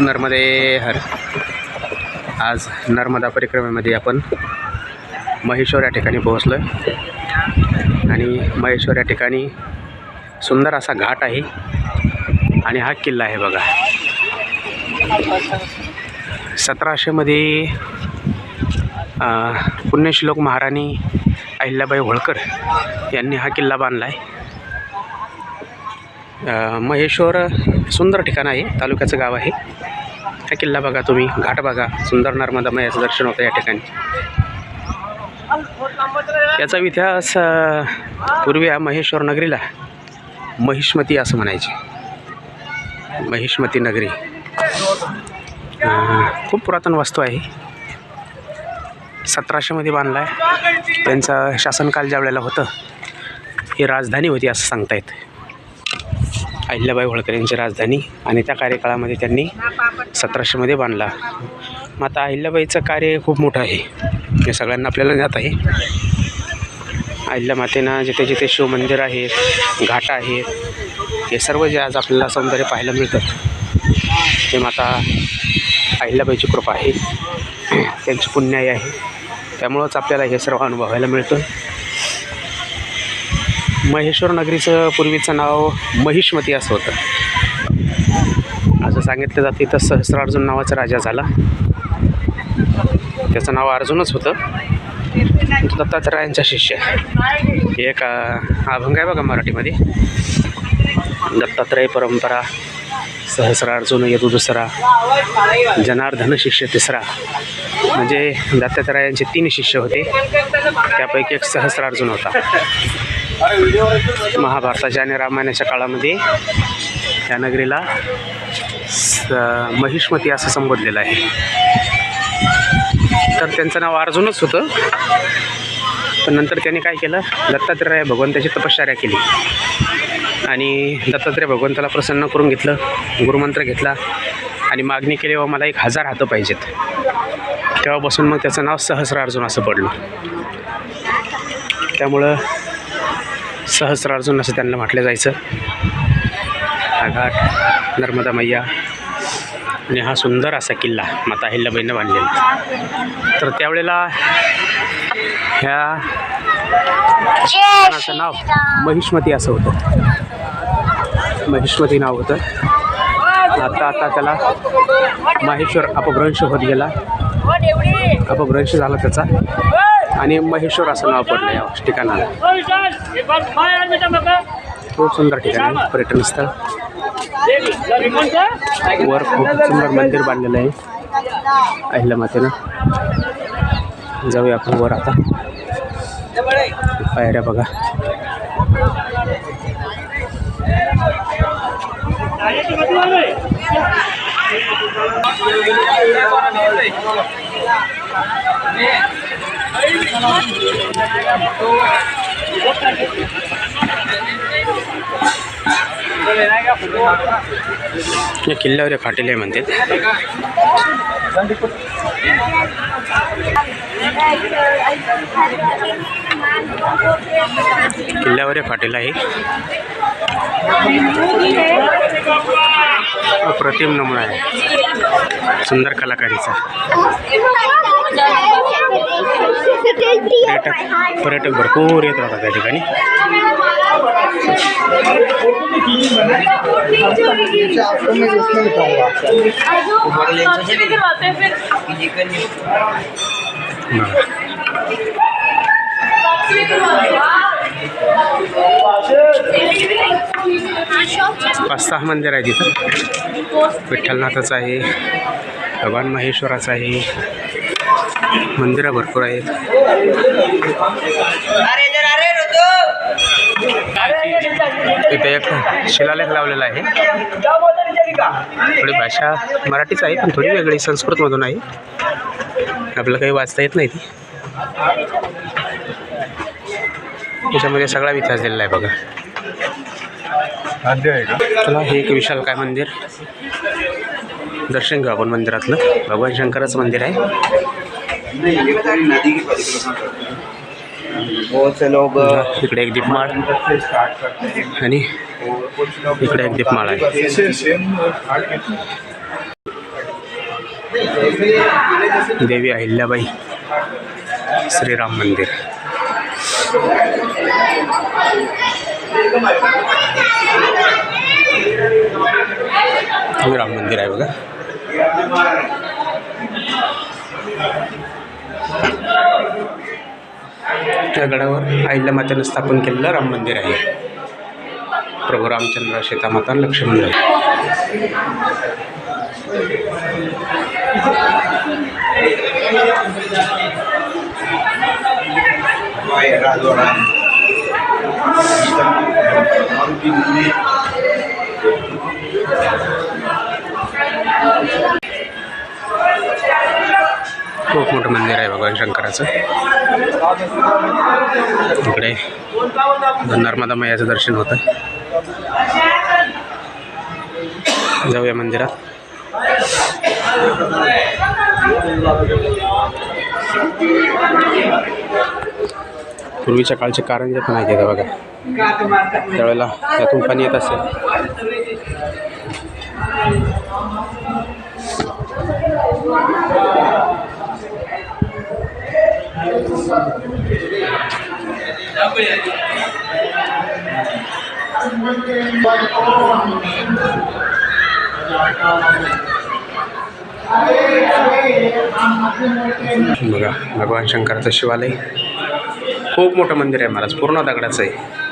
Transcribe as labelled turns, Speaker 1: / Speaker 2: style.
Speaker 1: नर्मदे हर. आज नर्मदा परिक्रमेमध्ये आपण महेश्वर या ठिकाणी पोहोचलो आहे आणि महेश्वर या ठिकाणी सुंदर असा घाट आहे. आणि हा किल्ला आहे बघा. सतराशेमध्ये पुण्यश्लोक महाराणी अहिल्याबाई होळकर यांनी हा किल्ला बांधला आहे महेश्वर सुंदर ठिकाण आहे तालुक्याचं गाव आहे. हा किल्ला बघा तुम्ही घाट बघा सुंदर नर्मदा मयाचं दर्शन होतं या ठिकाणी. याचा इतिहास पूर्वी या महेश्वर नगरीला महिष्मती असं म्हणायचे. महिष्मती नगरी. खूप पुरातन वास्तू आहे. सतराशेमध्ये बांधला आहे. त्यांचा शासनकाल ज्या वेळेला होतं ही राजधानी होती असं सांगतायत अहिल्याबाई होळकर यांची राजधानी आणि त्या कार्यकाळामध्ये त्यांनी सतराशेमध्ये बांधला. मग आता अहिल्याबाईचं कार्य खूप मोठं आहे. हे सगळ्यांना आपल्याला ज्ञात आहे. अहिल्या मातेनं जिथे जिथे शिवमंदिर आहेत घाट आहेत हे सर्व जे आज आपल्याला सौंदर्य पाहायला मिळतं ते माता अहिल्याबाईची कृपा आहे. त्यांची पुण्याई आहे. त्यामुळंच आपल्याला हे सर्व अनुभवायला मिळतं. महेश्वर नगरीचं पूर्वीचं नाव महिष्मती असं होतं. असं सांगितलं जातं इथं सहस्रार्जुन नावाचा राजा झाला. त्याचं नाव अर्जुनच होतं. तो दत्तात्रयांचा शिष्य. हे एक अभंग आहे बघा मराठीमध्ये. दत्तात्रय परंपरा सहस्रार्जुन येतो दुसरा जनार्दन शिष्य तिसरा. म्हणजे दत्तात्रयांचे तीन शिष्य होते. त्यापैकी एक सहस्रार्जुन होता. महाभारताच्या आणि रामायणाच्या काळामध्ये या नगरीला स महिष्मती असं संबोधलेलं आहे. तर त्यांचं नाव अर्जुनच होतं. पण नंतर त्यांनी काय केलं? दत्तात्रेय भगवंताची तपश्चर्या केली. आणि दत्तात्रय भगवंताला प्रसन्न करून घेतलं गुरुमंत्र घेतला आणि मागणी केली व मला एक हजार हातं पाहिजेत. तेव्हापासून मग त्याचं नाव सहस्र अर्जुन असं पडलं. त्यामुळं सहस्रार्जुन असं त्यांना म्हटलं जायचं. हा घाट नर्मदा मैया आणि हा सुंदर असा किल्ला माता अहिल्याबाईनं बांधलेला. तर त्यावेळेला ह्या ठिकाणाचं नाव? महिष्मती असं होतं. महिष्मती नाव होतं. आता आता त्याला माहेश्वर अपभ्रंश होत गेला. अपभ्रंश झाला त्याचा. आणि महेश्वर असं नाव पडलं या ठिकाणाला. खूप सुंदर ठिकाण आहे पर्यटन स्थळ. वर खूप सुंदर मंदिर बांधलेलं आहे. अहिल्या मातेनं. जाऊया आपण वर आता. पायऱ्या बघा. या किल्ल्यावर एक आहे म्हणते. किल्ल्यावर फाटेल आहे. अप्रतिम नमुना आहे. सुंदर कलाकारीचा. पर्यटक पर्यटक भरपूर येत राहतात त्या ठिकाणी. पाच सहा मंदिर आहे तिथं विठ्ठलनाथाचं आहे भगवान महेश्वराचं आहे मंदिरं भरपूर आहेत. इथे एक शिलालेख लावलेला आहे. थोडी भाषा मराठीच आहे पण थोडी वेगळी संस्कृतमधून आहे. आपल्याला काही वाचता येत नाही ती. त्याच्यामध्ये सगळा इतिहास दिलेला आहे बघा. चला हे एक विशाल काय मंदिर? दर्शन घेऊ आपण मंदिरातलं. भगवान शंकराचं मंदिर आहे.
Speaker 2: बहुत से लोग
Speaker 1: इकडे एक दीपमाळ. आणि इकडे एक दीपमाळ आहे. देवी अहिल्याबाई श्रीराम मंदिर. राम मंदिर आहे बघा. त्या गडावर अहिल्या मातेनं स्थापन केलेलं राम मंदिर आहे. प्रभू रामचंद्र सीतामाता लक्ष्मण खूप मोठं मंदिर आहे भगवान शंकराचं. इकडे नर्मदा मैयाचं दर्शन होतं जाऊया मंदिरात. पूर्वीच्या काळचे कारंजे पण आहेत इथं बघा. त्यावेळेला त्यातून पाणी येत असेल. बघा भगवान शंकराचं शिवालय. खूप मोठं मंदिर आहे महाराज. पूर्ण दगडाचं आहे.